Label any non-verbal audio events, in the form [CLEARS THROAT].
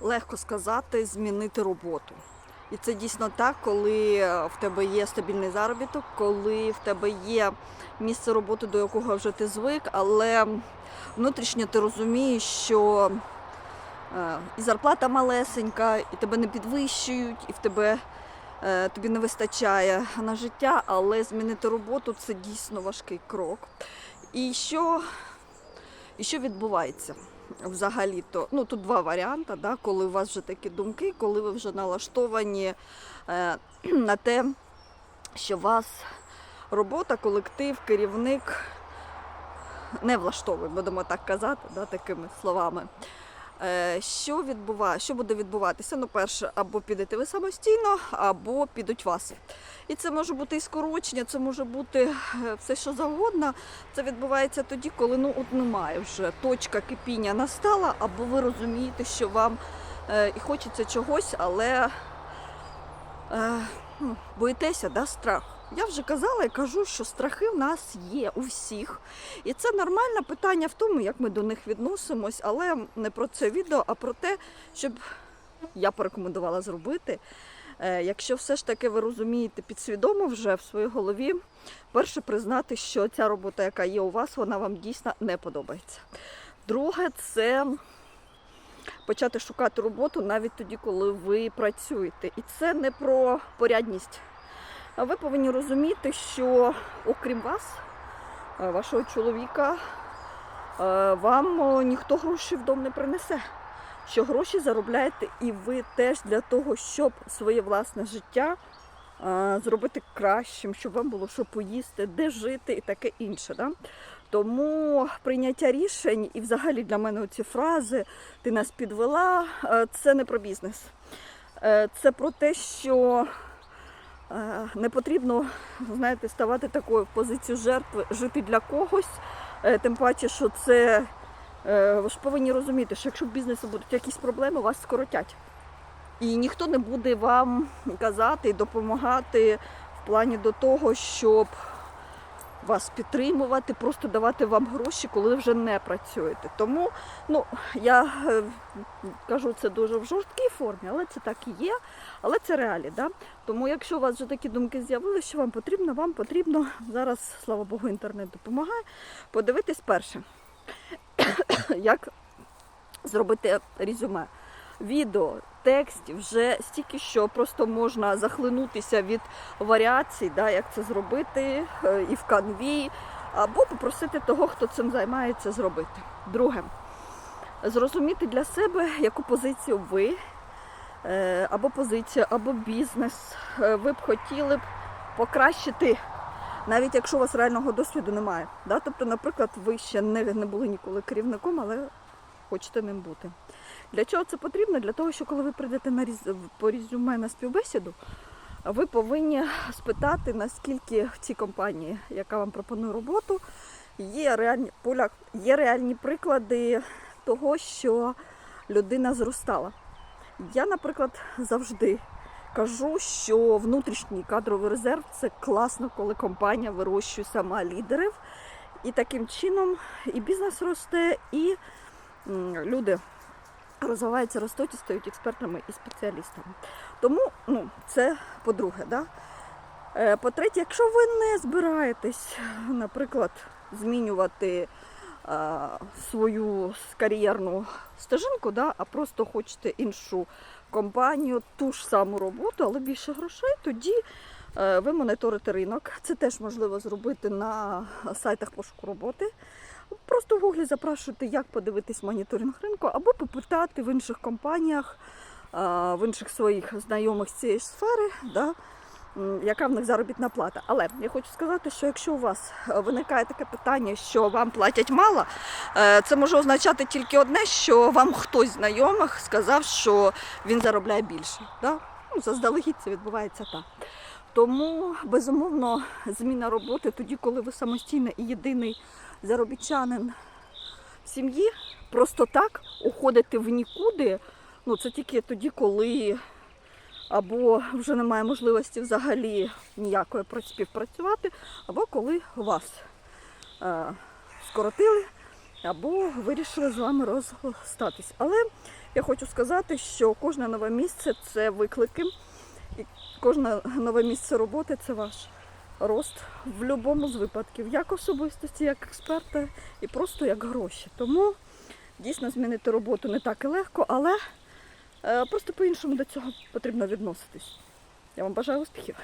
легко сказати змінити роботу. І це дійсно так, коли в тебе є стабільний заробіток, коли в тебе є місце роботи, до якого вже ти звик, але внутрішньо ти розумієш, що е, і зарплата малесенька, і тебе не підвищують, і в тебе е, тобі не вистачає на життя, але змінити роботу це дійсно важкий крок. І що, і що відбувається? Взагалі-то, ну тут два варіанти, да, коли у вас вже такі думки, коли ви вже налаштовані е, [CLEARS THROAT] на те, що вас робота, колектив, керівник не влаштовує, будемо так казати, да, такими словами. Е, що відбуває, що буде відбуватися? Ну, перше, або підете ви самостійно, або підуть вас. І це може бути і скорочення, це може бути е, все, що завгодно. Це відбувається тоді, коли ну от немає вже точка кипіння настала, або ви розумієте, що вам е, і хочеться чогось, але ну, боїтеся, да, страх. Я вже казала і кажу, що страхи в нас є у всіх. І це нормальне питання в тому, як ми до них відносимось, але не про це відео, а про те, щоб я порекомендувала зробити. Е, Якщо все ж таки ви розумієте підсвідомо вже в своїй голові, перше признати, що ця робота, яка є у вас, вона вам дійсно не подобається. Друге, це почати шукати роботу навіть тоді, коли ви працюєте. І це не про порядність. Ви повинні розуміти, що окрім вас, е, вашого чоловіка, е, вам ніхто гроші в дом не принесе. Що гроші заробляєте і ви теж для того, щоб своє власне життя е, зробити кращим, щоб вам було що поїсти, де жити і таке інше. Да? Тому прийняття рішень і взагалі для мене ці фрази ти нас підвела, це не про бізнес. Це про те, що не потрібно знаєте, ставати такою в позицію жертви, жити для когось. Е, Тим паче, що це е, ви ж повинні розуміти, що якщо в бізнесу будуть якісь проблеми, вас скоротять. І ніхто не буде вам казати і допомагати в плані до того, щоб вас підтримувати, просто давати вам гроші, коли вже не працюєте. Тому ну, я е, кажу це дуже в жорсткій формі, але це так і є, але це реалії. Да? Тому якщо у вас вже такі думки з'явилися, що вам потрібно, вам потрібно зараз, слава Богу, інтернет допомагає. Подивитись перше, [COUGHS] як зробити резюме. Відео, текстів вже стільки, що просто можна захлинутися від варіацій, да, як це зробити е, і в канві, або попросити того, хто цим займається, зробити. Друге, зрозуміти для себе, яку позицію ви е, або позицію, або бізнес е, ви б хотіли б покращити, навіть якщо у вас реального досвіду немає. Да? Тобто, наприклад, ви ще не, не були ніколи керівником, але хочете ним бути. Для чого це потрібно? Для того, що коли ви прийдете на різ... по резюме на співбесіду, ви повинні спитати, наскільки в цій компанії, яка вам пропонує роботу, є реальні поля, є реальні приклади того, що людина зростала. Я, наприклад, завжди кажу, що внутрішній кадровий резерв це класно, коли компанія вирощує сама лідерів. І таким чином і бізнес росте, і люди розвиваються, ростуть і стають експертами і спеціалістами. Тому ну, це по-друге. Да? Е, По-третє, якщо ви не збираєтесь, наприклад, змінювати е, свою кар'єрну стежинку, да, а просто хочете іншу компанію, ту ж саму роботу, але більше грошей, тоді е, ви моніторите ринок. Це теж можливо зробити на сайтах пошуку роботи. Просто в гуглі запрашувати, як подивитись моніторинг ринку, або попитати в інших компаніях, в інших своїх знайомих з цієї сфери, да, яка в них заробітна плата. Але я хочу сказати, що якщо у вас виникає таке питання, що вам платять мало, е, це може означати тільки одне, що вам хтось знайомих сказав, що він заробляє більше. Да? Ну, заздалегідь це відбувається так. Тому, безумовно, зміна роботи тоді, коли ви самостійно і єдиний заробітчанин сім'ї, просто так уходити в нікуди, ну це тільки тоді, коли або вже немає можливості взагалі ніякої співпрацювати, або коли вас е, скоротили або вирішили з вами розстатись. Але я хочу сказати, що кожне нове місце це виклики, і кожне нове місце роботи це ваш рост в будь-якому з випадків, як особистості, як експерта і просто як гроші. Тому дійсно змінити роботу не так і легко, але е, просто по-іншому до цього потрібно відноситись. Я вам бажаю успіхів.